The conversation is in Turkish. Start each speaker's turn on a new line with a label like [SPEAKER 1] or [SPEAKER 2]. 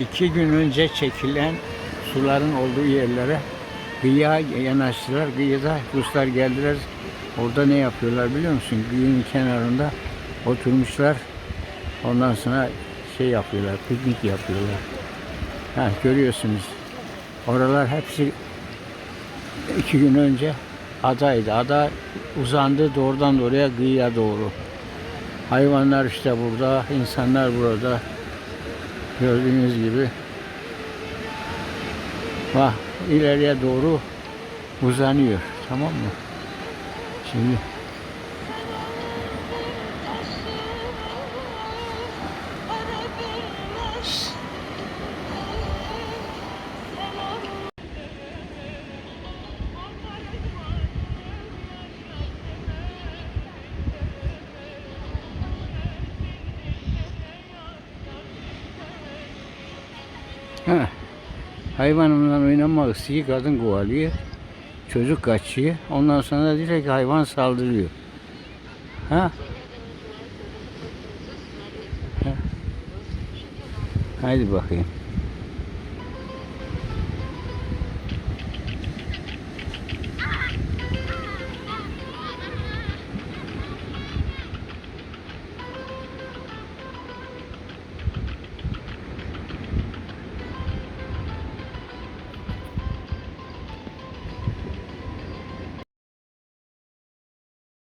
[SPEAKER 1] iki gün önce çekilen suların olduğu yerlere kıyıya yanaştılar. Kıyıda Ruslar geldiler. Orada ne yapıyorlar biliyor musun? Kıyının kenarında oturmuşlar. Ondan sonra şey yapıyorlar, piknik yapıyorlar. Ha, görüyorsunuz. Oralar hepsi iki gün önce adaydı. Ada uzandı doğrudan doğruya kıyıya doğru. Hayvanlar işte burada, insanlar burada. Gördüğünüz gibi. Bak ileriye doğru uzanıyor. Tamam mı? Şimdi Ha. Hayvanla oynamak istiyor, kadın kovalıyor. Çocuk kaçıyor. Ondan sonra direkt hayvan saldırıyor. Ha? ha. Haydi bakayım.